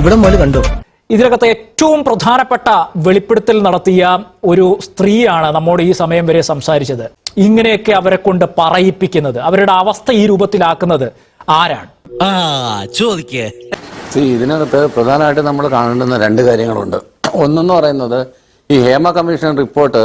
ഇവിടെ മുതൽ കണ്ടു. ഇതിനകത്ത് ഏറ്റവും പ്രധാനപ്പെട്ട വെളിപ്പെടുത്തൽ നടത്തിയ ഒരു സ്ത്രീയാണ് നമ്മോട് ഈ സമയം വരെ സംസാരിച്ചത്. ഇങ്ങനെയൊക്കെ അവരെ കൊണ്ട് പറയിപ്പിക്കുന്നത് അവരുടെ അവസ്ഥ ഈ രൂപത്തിലാക്കുന്നത് ആരാണ്? ആ ചോദിക്കേ. ഇതിനകത്ത് പ്രധാനമായിട്ട് നമ്മൾ കാണേണ്ടുന്ന രണ്ട് കാര്യങ്ങളുണ്ട്. ഒന്നെന്ന് പറയുന്നത് ഈ ഹേമ കമ്മീഷൻ റിപ്പോർട്ട്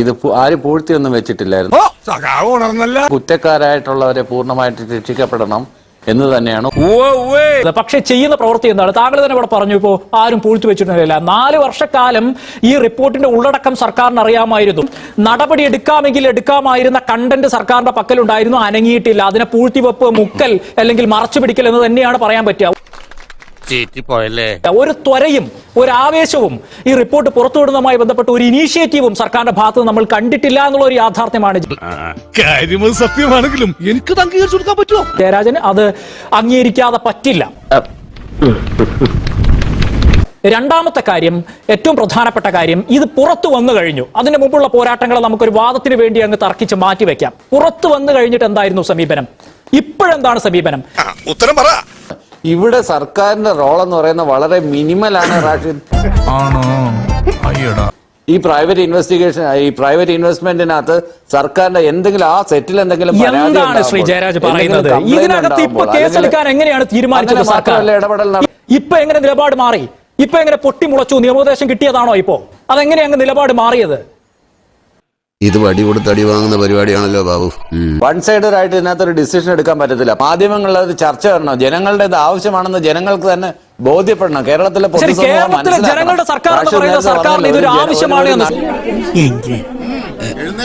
ഇത് ആര് ആരും പൂഴ്ത്തിയൊന്നും വെച്ചിട്ടില്ലായിരുന്നു. കുറ്റക്കാരായിട്ടുള്ളവരെ പൂർണമായിട്ട് ശിക്ഷിക്കപ്പെടണം. എന്ന് തന്നെയാണ് പക്ഷെ ചെയ്യുന്ന പ്രവൃത്തി എന്താണ്? താങ്കൾ തന്നെ ഇവിടെ പറഞ്ഞു ഇപ്പോ ആരും പൂഴ്ത്തി വെച്ചിട്ടില്ല നാല് വർഷക്കാലം ഈ റിപ്പോർട്ടിന്റെ ഉള്ളടക്കം സർക്കാരിന് അറിയാമായിരുന്നു. നടപടി എടുക്കാമെങ്കിൽ എടുക്കാമായിരുന്ന കണ്ടന്റ് സർക്കാരിന്റെ പക്കലുണ്ടായിരുന്നു അനങ്ങിയിട്ടില്ല. അതിനെ പൂഴ്ത്തിവെപ്പ് മുക്കൽ അല്ലെങ്കിൽ മറച്ചു പിടിക്കൽ എന്ന് തന്നെയാണ് പറയാൻ പറ്റുക. ഒരു ത്വരയും ഒരു ആവേശവും ഈ റിപ്പോർട്ട് പുറത്തുവിടുന്നതുമായി ബന്ധപ്പെട്ട ഒരു ഇനീഷ്യേറ്റീവും സർക്കാരിന്റെ ഭാഗത്ത് നിന്ന് നമ്മൾ കണ്ടിട്ടില്ല എന്നുള്ള ഒരു യാഥാർത്ഥ്യമാണ്. കാര്യം സത്യമാണെങ്കിലും എനിക്ക് അംഗീകരിച്ചു കൊടുക്കാൻ പറ്റുമോ? ജയരാജന് അത് അംഗീകരിക്കാതെ പറ്റില്ല. രണ്ടാമത്തെ കാര്യം ഏറ്റവും പ്രധാനപ്പെട്ട കാര്യം ഇത് പുറത്തു വന്നു കഴിഞ്ഞു. അതിന് മുമ്പുള്ള പോരാട്ടങ്ങളെ നമുക്കൊരു വാദത്തിന് വേണ്ടി അങ്ങ് തർക്കിച്ച് മാറ്റി വെക്കാം. പുറത്തു വന്നു കഴിഞ്ഞിട്ട് എന്തായിരുന്നു സമീപനം? ഇപ്പോഴെന്താണ് സമീപനം? ഉത്തരം പറ. ഇവിടെ സർക്കാരിന്റെ റോൾ എന്ന് പറയുന്നത് വളരെ മിനിമലാണ് ആണ് റാഷിദ്. ആണോ? അയ്യടാ. ഈ പ്രൈവറ്റ് ഇൻവെസ്റ്റിഗേഷൻ ഈ പ്രൈവറ്റ് ഇൻവെസ്റ്റ്മെന്റിനകത്ത് സർക്കാരിന്റെ എന്തെങ്കിലും ആ സെറ്റിൽ എന്തെങ്കിലും എന്താണ് ശ്രീ ജയരാജ് പറയുന്നത്? ഇതിനകത്ത് ഇപ്പൊ കേസെടുക്കാൻ എങ്ങനെയാണ് തീരുമാനിച്ചത് സർക്കാർ? ഇടപെടൽ ഇപ്പൊ എങ്ങനെ നിലപാട് മാറി? ഇപ്പൊ എങ്ങനെ പൊട്ടിമുളച്ചു നിയമോപദേശം കിട്ടിയതാണോ ഇപ്പോ? അതെങ്ങനെയാണ് അങ്ങ് നിലപാട് മാറിയത്? ഇത് വടി കൊടുത്ത് അടി വാങ്ങുന്ന പരിപാടിയാണല്ലോ ബാബു. വൺ സൈഡഡ് ആയിട്ട് ഇതിനകത്ത് ഒരു ഡിസിഷൻ എടുക്കാൻ പറ്റത്തില്ല. മാധ്യമങ്ങളിൽ അത് ചർച്ച വരണം. ജനങ്ങളുടെ ഇത് ആവശ്യമാണെന്ന് ജനങ്ങൾക്ക് തന്നെ ബോധ്യപ്പെടണം. കേരളത്തിലെ കേരളത്തിലെ മനസ്സിലാക്കണം. ജനങ്ങളുടെ സർക്കാർ സർക്കാരിന് ഇതൊരു ആവശ്യമാണ്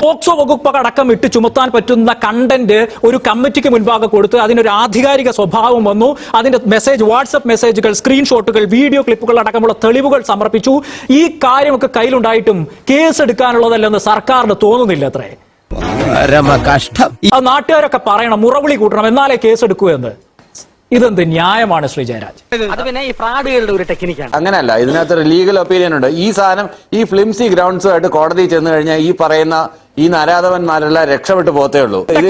പോക്സോ വകുപ്പ് അടക്കം ഇട്ട് ചുമത്താൻ പറ്റുന്ന കണ്ടന്റ് ഒരു കമ്മിറ്റിക്ക് മുൻപാകെ കൊടുത്ത് അതിനൊരു ആധികാരിക സ്വഭാവം വന്നു. അതിന്റെ മെസ്സേജ് വാട്സപ്പ് മെസ്സേജുകൾ സ്ക്രീൻഷോട്ടുകൾ വീഡിയോ ക്ലിപ്പുകൾ അടക്കമുള്ള തെളിവുകൾ സമർപ്പിച്ചു. ഈ കാര്യമൊക്കെ കയ്യിലുണ്ടായിട്ടും കേസ് എടുക്കാനുള്ളതല്ലെന്ന് സർക്കാരിന് തോന്നുന്നില്ല അത്രേ. കഷ്ടം അത് നാട്ടുകാരൊക്കെ പറയണം മുറവിളി കൂട്ടണം എന്നാലേ കേസ് എടുക്കൂ എന്ന്. ഇതെന്ത് ന്യായമാണ് ശ്രീ ജയരാജ്? അത് പിന്നെ ഈ ഫ്രാഡുകളുടെ ഒരു ടെക്നിക്കാണ്. അങ്ങനെയല്ല ഇതിനകത്തൊരു ലീഗൽ ഒപ്പീനിയൻ ഉണ്ട്. ഈ സാധനം ഈ ഫിലിംസി ഗ്രൗണ്ട്സുമായിട്ട് കോടതി ചെന്ന് കഴിഞ്ഞാൽ ഈ പറയുന്ന ഈ നരാധവന്മാരെല്ലാം രക്ഷപ്പെട്ടു പോത്തേ ഉള്ളൂ. ഒരു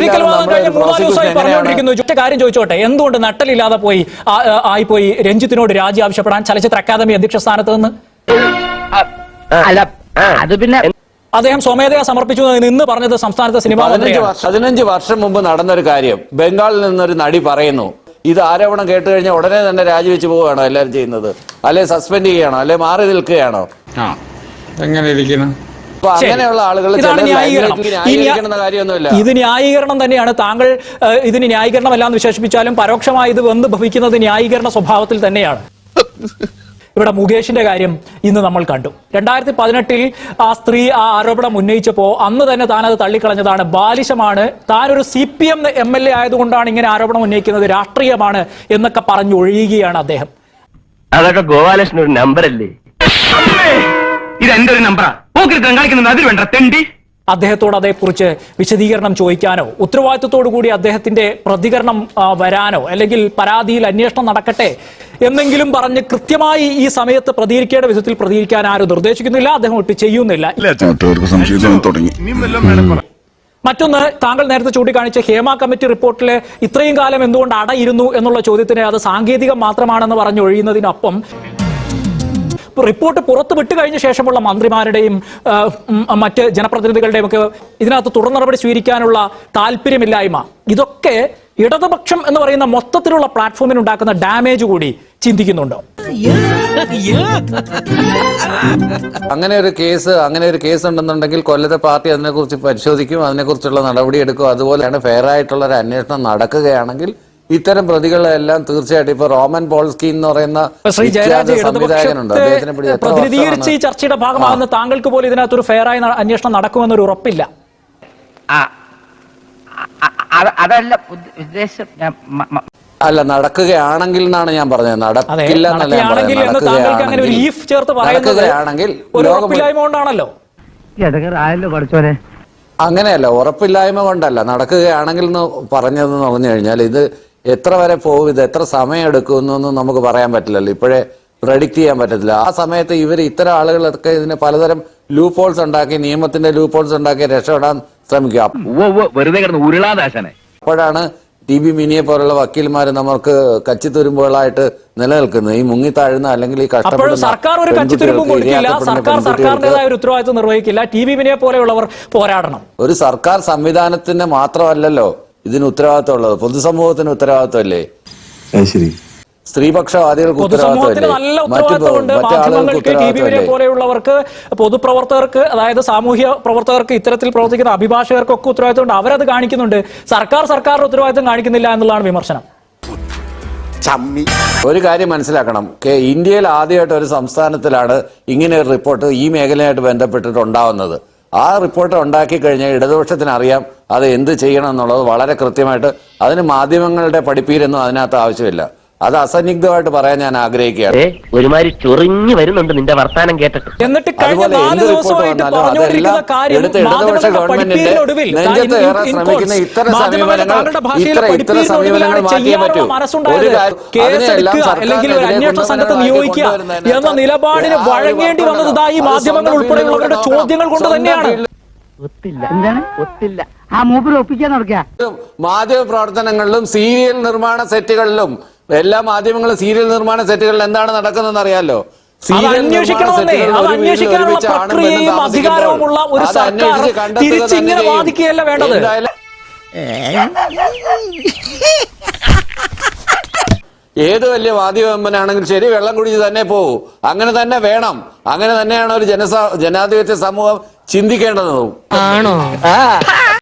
ഒറ്റ കാര്യം ചോദിച്ചോട്ടെ. എന്തുകൊണ്ട് നട്ടലില്ലാതെ പോയി ആയിപ്പോയി രഞ്ജിത്തിനോട് രാജി ആവശ്യപ്പെടാൻ ചലച്ചിത്ര അക്കാദമി അധ്യക്ഷ സ്ഥാനത്ത് നിന്ന്? അത് പിന്നെ അദ്ദേഹം സ്വമേധയാ സമർപ്പിച്ചു എന്ന് ഇന്ന് പറഞ്ഞത് സംസ്ഥാനത്തെ സിനിമ പതിനഞ്ച് വർഷം പതിനഞ്ച് വർഷം മുമ്പ് നടന്നൊരു കാര്യം. ബംഗാളിൽ നിന്നൊരു നടി പറയുന്നു ഇത് ആരോപണം കേട്ട് കഴിഞ്ഞാൽ ഉടനെ തന്നെ രാജിവെച്ച് പോവുകയാണോ എല്ലാവരും ചെയ്യുന്നത്? അല്ലെ സസ്പെൻഡ് ചെയ്യുകയാണോ? അല്ലെ മാറി നിൽക്കുകയാണോ? എങ്ങനെ ഇത് ന്യായീകരണം. തന്നെയാണ്. താങ്കൾ ഇതിന് ന്യായീകരണം അല്ലാന്ന് വിശേഷിപ്പിച്ചാലും പരോക്ഷമായി ഇത് വന്ന് ഭവിക്കുന്നത് ന്യായീകരണ സ്വഭാവത്തിൽ തന്നെയാണ്. ഇവിടെ മുകേഷിന്റെ കാര്യം ഇന്ന് നമ്മൾ കണ്ടു. രണ്ടായിരത്തി പതിനെട്ടിൽ ആ സ്ത്രീ ആ ആരോപണം ഉന്നയിച്ചപ്പോൾ അന്ന് തന്നെ താൻ അത് തള്ളിക്കളഞ്ഞതാണ്. ബാലിശമാണ്. താൻ ഒരു C P M M L A ആയതുകൊണ്ടാണ് ഇങ്ങനെ ആരോപണം ഉന്നയിക്കുന്നത്. രാഷ്ട്രീയമാണ് എന്നൊക്കെ പറഞ്ഞു ഒഴിയുകയാണ് അദ്ദേഹം. അതൊക്കെ ഗോപാലകൃഷ്ണൻ ഒരു നമ്പർ അല്ലേ? ഇത് എന്റെ ഒരു നമ്പറാ പോക്കിരുത്തം കാണിക്കുന്നത് അതിൽ വേണ്ട തെണ്ടി. അദ്ദേഹത്തോട് അതേക്കുറിച്ച് വിശദീകരണം ചോദിക്കാനോ ഉത്തരവാദിത്വത്തോടു കൂടി അദ്ദേഹത്തിന്റെ പ്രതികരണം വരാനോ അല്ലെങ്കിൽ പരാതിയിൽ അന്വേഷണം നടക്കട്ടെ എന്നെങ്കിലും പറഞ്ഞ് കൃത്യമായി ഈ സമയത്ത് പ്രതികരിക്കേണ്ട വിധത്തിൽ പ്രതികരിക്കാൻ ആരും നിർദ്ദേശിക്കുന്നില്ല അദ്ദേഹം ഒട്ട് ചെയ്യുന്നില്ല. മറ്റൊന്ന് താങ്കൾ നേരത്തെ ചൂണ്ടിക്കാണിച്ച ഹേമ കമ്മിറ്റി റിപ്പോർട്ടിലെ ഇത്രയും കാലം എന്തുകൊണ്ട് അടയിരുന്നു എന്നുള്ള ചോദ്യത്തിന് അത് സാങ്കേതികം മാത്രമാണെന്ന് പറഞ്ഞ് ഒഴിയുന്നതിനൊപ്പം റിപ്പോർട്ട് പുറത്തു വിട്ടു കഴിഞ്ഞ ശേഷമുള്ള മന്ത്രിമാരുടെയും മറ്റ് ജനപ്രതിനിധികളുടെയും ഒക്കെ ഇതിനകത്ത് തുടർ നടപടി സ്വീകരിക്കാനുള്ള താല്പര്യമില്ലായ്മ. ഇതൊക്കെ ഇടതുപക്ഷം എന്ന് പറയുന്ന മൊത്തത്തിലുള്ള പ്ലാറ്റ്ഫോമിന് ഉണ്ടാക്കുന്ന ഡാമേജ് കൂടി ചിന്തിക്കുന്നുണ്ടോ. അങ്ങനെ ഒരു കേസ് അങ്ങനെ ഒരു കേസ് ഉണ്ടെന്നുണ്ടെങ്കിൽ കൊല്ലത്തെ പാർട്ടി അതിനെക്കുറിച്ച് പരിശോധിക്കും അതിനെക്കുറിച്ചുള്ള നടപടി എടുക്കും അതുപോലെയാണ് ഫെയർ ആയിട്ടുള്ള ഒരു അന്വേഷണം നടക്കുകയാണെങ്കിൽ ഇത്തരം പ്രതികളെല്ലാം തീർച്ചയായിട്ടും ഇപ്പൊ റോമൻ പോൾസ്കി എന്ന് പറയുന്ന ശ്രീ ജയരാജ് സംവിധായകനുണ്ട്. പ്രതിനിധീകരിച്ച് ഈ ചർച്ചയുടെ ഭാഗമാകുന്ന താങ്കൾക്ക് പോലും ഇതിനകത്തൊരു ഫെയറായ അന്വേഷണം നടക്കുമെന്നൊരു ഉറപ്പില്ല. അതല്ല ഉദ്ദേശം അല്ല നടക്കുകയാണെങ്കിൽ എന്നാണ് ഞാൻ പറഞ്ഞത്. നടക്കില്ല എന്നല്ല നടക്കുകയാണെങ്കിൽ എന്ന് താങ്കൾക്ക് അങ്ങനെ ഒരു ഈഫ് ചേർത്ത് പറയുന്നത് നടക്കുകയാണെങ്കിൽ ഒരു ലോകം ഉറപ്പില്ലായ്മ കൊണ്ടാണല്ലോ. ആയല്ലോ പഠിച്ചോനെ അങ്ങനെയല്ല ഉറപ്പില്ലായ്മ കൊണ്ടല്ല. നടക്കുകയാണെങ്കിൽ എന്ന് പറഞ്ഞതെന്ന് പറഞ്ഞു കഴിഞ്ഞാൽ ഇത് എത്ര വരെ പോകും ഇത് എത്ര സമയം എടുക്കുമെന്നൊന്നും നമുക്ക് പറയാൻ പറ്റില്ലല്ലോ. ഇപ്പോഴേ പ്രഡിക്റ്റ് ചെയ്യാൻ പറ്റത്തില്ല. ആ സമയത്ത് ഇവർ ഇത്തരം ആളുകളൊക്കെ ഇതിന് പലതരം ലൂപ്പ് ഹോൾസ് ഉണ്ടാക്കി നിയമത്തിന്റെ ലൂപ്പ് ഹോൾസ് ഉണ്ടാക്കി രക്ഷപ്പെടാൻ ശ്രമിക്കുക. അപ്പോഴാണ് ടി ബി മിനിയെ പോലുള്ള വക്കീൽമാർ നമുക്ക് കച്ചിത്തുരുമ്പുകളായിട്ട് നിലനിൽക്കുന്നത്. ഈ മുങ്ങി താഴ്ന്ന അല്ലെങ്കിൽ ഈ കഷ്ടപ്പെടുന്ന സർക്കാർ ഒരു കച്ചിത്തുരുമ്പും കൊടുക്കില്ല. സർക്കാർ സംവിധാനത്തിന്റെ സർക്കാരിന്റേതായ ഒരു ഉത്തരവാദിത്വം നിർവഹിക്കില്ല. ടി വി വിനയെ പോലെയുള്ളവർ പോരാടണം. ഒരു സർക്കാർ സംവിധാനത്തിന് മാത്രമല്ലല്ലോ. ഇതിന് ഉത്തരവാദിത്തമുള്ളത്. പൊതുസമൂഹത്തിന് ഉത്തരവാദിത്തമല്ലേ? ശരി. സ്ത്രീപക്ഷവാദികൾക്ക് ഉത്തരവാദിത്തമല്ലേ? മറ്റു പോലെയുള്ളവർക്ക് പൊതുപ്രവർത്തകർക്ക് അതായത് സാമൂഹ്യ പ്രവർത്തകർക്ക് ഇത്തരത്തിൽ പ്രവർത്തിക്കുന്ന അഭിഭാഷകർക്കൊക്കെ ഉത്തരവാദിത്തമുണ്ട്. അവരത് കാണിക്കുന്നുണ്ട്. സർക്കാർ സർക്കാരിന്റെ ഉത്തരവാദിത്തം കാണിക്കുന്നില്ല എന്നുള്ളതാണ് വിമർശനം. ഒരു കാര്യം മനസ്സിലാക്കണം. കെ- ഇന്ത്യയിൽ ആദ്യമായിട്ട് ഒരു സംസ്ഥാനത്തിലാണ് ഇങ്ങനെ ഒരു റിപ്പോർട്ട് ഈ മേഖലയായിട്ട് ബന്ധപ്പെട്ടിട്ട് ഉണ്ടാവുന്നത്. ആ റിപ്പോർട്ട് ഉണ്ടാക്കി കഴിഞ്ഞാൽ ഇടതുപക്ഷത്തിന് അറിയാം അത് എന്ത് ചെയ്യണം എന്നുള്ളത് വളരെ കൃത്യമായിട്ട് അതിന് മാധ്യമങ്ങളുടെ പഠിപ്പീരൊന്നും അതിനകത്ത് ആവശ്യമില്ല. അത് അസന്നിഗ്ധമായിട്ട് പറയാൻ ഞാൻ ആഗ്രഹിക്കുകയാണ്. ഒരുമാതിരി ചൊറിഞ്ഞു വരുന്നുണ്ട് നിന്റെ വർത്താനം കേട്ടിട്ട്. എന്നിട്ട് കഴിഞ്ഞ നാല് ദിവസമായിട്ട് പറഞ്ഞുകൊണ്ടിരിക്കുന്ന കാര്യം നെഞ്ചത്ത് ശ്രമിക്കുന്ന ഇത്തരം മാധ്യമങ്ങളുടെ സമീപനങ്ങൾ താങ്കളുടെ ഭാഷയിലെ ഇത്ര ഇത്ര സമീപനങ്ങൾ മാറ്റിയേ പറ്റൂ ഒരു അല്ലെങ്കിൽ ഒരു അന്വേഷണ സംഘത്തെ നിയോഗിക്കുക എന്ന നിലപാടിന് വഴങ്ങേണ്ടി വന്നത് ഇതാ ഈ മാധ്യമങ്ങൾ ഉൾപ്പെടെയുള്ളവരുടെ ചോദ്യങ്ങൾ കൊണ്ട് തന്നെയാണ്. ഒത്തില്ല. എന്താണ്? ഒത്തില്ല. ആ മൂപ്പര് ഒപ്പിക്കാൻ നടക്കുക. മാധ്യമ പ്രവർത്തനങ്ങളിലും സീരിയൽ നിർമ്മാണ സെറ്റുകളിലും എല്ലാ മാധ്യമങ്ങളും സീരിയൽ നിർമ്മാണ സെറ്റുകളിൽ എന്താണ് നടക്കുന്നതെന്ന് അറിയാലോ? അന്വേഷിക്കാനുള്ള പ്രക്രിയയും അധികാരവുമുള്ള ഒരു സർക്കാർ തിരിച്ചിങ്ങനെ വാദിക്കുകയല്ല വേണ്ടത്. ഏത് വലിയ വാദ്യവമ്പനാണെങ്കിലും ശരി വെള്ളം കുടിച്ച് തന്നെ പോകൂ. അങ്ങനെ തന്നെ വേണം. അങ്ങനെ തന്നെയാണ് ഒരു ജനസ ജനാധിപത്യ സമൂഹം ചിന്തിക്കേണ്ടതും.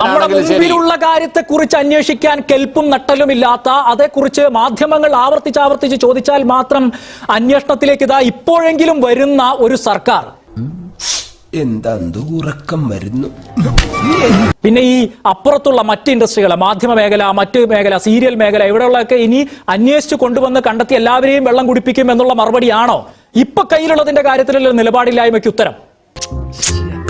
നമ്മുടെ മുമ്പിലുള്ള കാര്യത്തെ കുറിച്ച് അന്വേഷിക്കാൻ കെൽപ്പും നട്ടലുമില്ലാത്ത അതേക്കുറിച്ച് മാധ്യമങ്ങൾ ആവർത്തിച്ച് ആവർത്തിച്ച് ചോദിച്ചാൽ മാത്രം അന്വേഷണത്തിലേക്ക് ഇതാ ഇപ്പോഴെങ്കിലും വരുന്ന ഒരു സർക്കാർ. എന്താ ഉറക്കം വരുന്നു? പിന്നെ ഈ അപ്പുറത്തുള്ള മറ്റ് ഇൻഡസ്ട്രികൾ മാധ്യമ മേഖല മറ്റ് മേഖല സീരിയൽ മേഖല ഇവിടെയുള്ളതൊക്കെ ഇനി അന്വേഷിച്ച് കൊണ്ടുവന്ന് കണ്ടെത്തി എല്ലാവരെയും വെള്ളം കുടിപ്പിക്കും എന്നുള്ള മറുപടിയാണോ? ഇപ്പൊ കയ്യിലുള്ളതിന്റെ കാര്യത്തിലുള്ള നിലപാടില്ലായ്മയ്ക്ക് ഉത്തരം?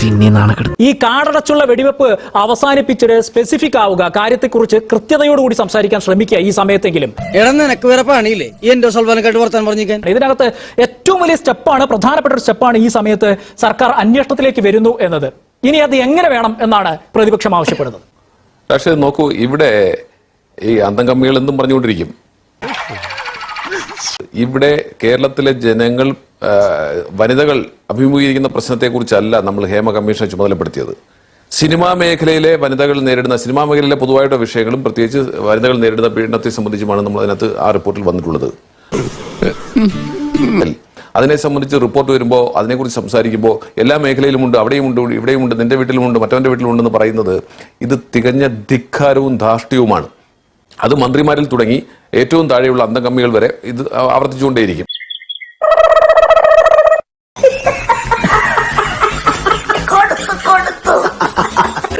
പിന്നെ നാണക്കെടുത്ത് ഈ കാടടച്ചുള്ള വെടിവെപ്പ് അവസാനിപ്പിച്ചിട്ട് സ്പെസിഫിക് ആവുക കാര്യത്തെക്കുറിച്ച് കൃത്യതയോടുകൂടി സംസാരിക്കാൻ ശ്രമിക്കുക ഈ സമയത്തെങ്കിലും. എടാ നിനക്ക് വേറെ പണിയില്ലേ? ഈ എന്റെ സൽവാനക്കായിട്ട് വർത്താൻ പറഞ്ഞിരിക്കാൻ. ഇതിനകത്ത് ഏറ്റവും വലിയ സ്റ്റെപ്പാണ് പ്രധാനപ്പെട്ട ഒരു സ്റ്റെപ്പാണ് ഈ സമയത്ത് സർക്കാർ അന്വേഷണത്തിലേക്ക് വരുന്നു എന്നത്. ഇനി അത് എങ്ങനെ വേണം എന്നാണ് പ്രതിപക്ഷം ആവശ്യപ്പെടുന്നത്. പക്ഷേ നോക്കൂ ഇവിടെ ഈ അന്തംകമ്മികൾ എന്തും പറഞ്ഞുകൊണ്ടിരിക്കും. ഇവിടെ കേരളത്തിലെ ജനങ്ങൾ വനിതകൾ അഭിമുഖീകരിക്കുന്ന പ്രശ്നത്തെക്കുറിച്ചല്ല നമ്മൾ ഹേമ കമ്മീഷനെ ചുമതലപ്പെടുത്തിയത്. സിനിമാ മേഖലയിലെ വനിതകൾ നേരിടുന്ന സിനിമാ മേഖലയിലെ പൊതുവായിട്ടുള്ള വിഷയങ്ങളും പ്രത്യേകിച്ച് വനിതകൾ നേരിടുന്ന പീഡനത്തെ സംബന്ധിച്ചുമാണ് നമ്മൾ അതിനകത്ത് ആ റിപ്പോർട്ടിൽ വന്നിട്ടുള്ളത്. അതിനെ സംബന്ധിച്ച് റിപ്പോർട്ട് വരുമ്പോൾ അതിനെക്കുറിച്ച് സംസാരിക്കുമ്പോൾ എല്ലാ മേഖലയിലും ഉണ്ട് അവിടെയും ഉണ്ട് ഇവിടെയും ഉണ്ട് നിന്റെ വീട്ടിലുമുണ്ട് മറ്റവന്റെ വീട്ടിലുമുണ്ടെന്ന് പറയുന്നത് ഇത് തികഞ്ഞ ധിക്കാരവും ധാർഷ്ട്യവുമാണ്. അത് മന്ത്രിമാരിൽ തുടങ്ങി ഏറ്റവും താഴെയുള്ള അന്തംകമ്മികൾ വരെ ഇത് ആവർത്തിച്ചുകൊണ്ടേയിരിക്കും.